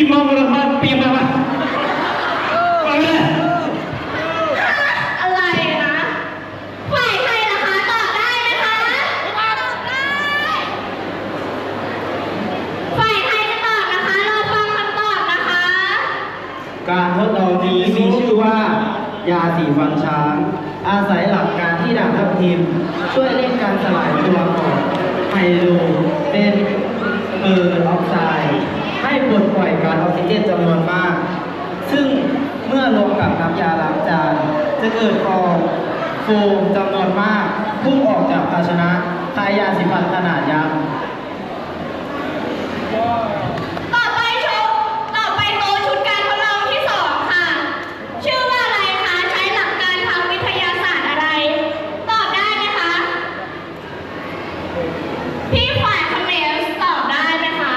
Imam Rahman ปีมาปะมาเลยอะไรนะฝ่ายใครล่ะคะตอบได้ไหมคะฝ่ายใครจะตอบนะคะรอฟังคำตอบนะคะ การทดลองนี้มีชื่อว่า ยาสีฟันช้าง อาศัยหลักการที่ดาบทัพทีมช่วยเร่งการสลายตัวของไฮโดรเป็น ก๊าซออกซิเจำนวนมาก ซึ่งเมื่อรวมกับน้ำยาล้างจานจะเกิดฟองโฟมจำนวนมากพุ่งออกจากภาชนะทายาสีฟันขนาดยักษ์ต่อไปโชว์ต่อไปโตชุดการทดลองที่สองค่ะ ชื่อว่าอะไรคะ ใช้หลักการทางวิทยาศาสตร์อะไร ตอบได้ไหมคะ พี่ขวัญคเมลตอบได้ไหมคะ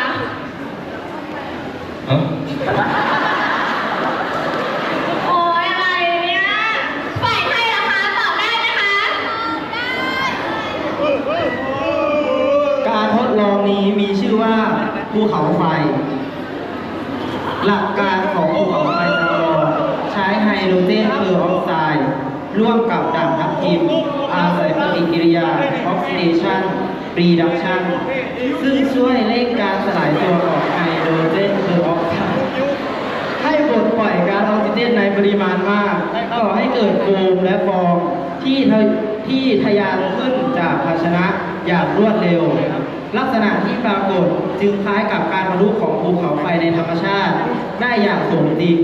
โอ้ยอะไรเนี่ย ฝ่ายไทยเหรอคะ ตอบได้ไหมคะ การทดลองนี้มีชื่อว่า ภูเขาไฟ หลักการของภูเขาไฟจำลองใช้ไฮโดรเจนเพอร์ออกไซด์ร่วมกับด่างทับทิมอาศัยปฏิกิริยาออกซิเดชันรีดักชันซึ่งช่วยเร่งการสลายตัวของไฮโดรเจนเพอร์ออกไซด์ให้ปลดปล่อยก๊าซออกซิเจนในปริมาณมากก่อให้เกิดโฟมและฟองที่ที่ทะยานขึ้นจากภาชนะ อย่างรวดเร็ว ลักษณะที่ปรากฏจึงคล้ายกับการบรรลุของภูเขาไฟในธรรมชาติ ได้อย่างสมจริง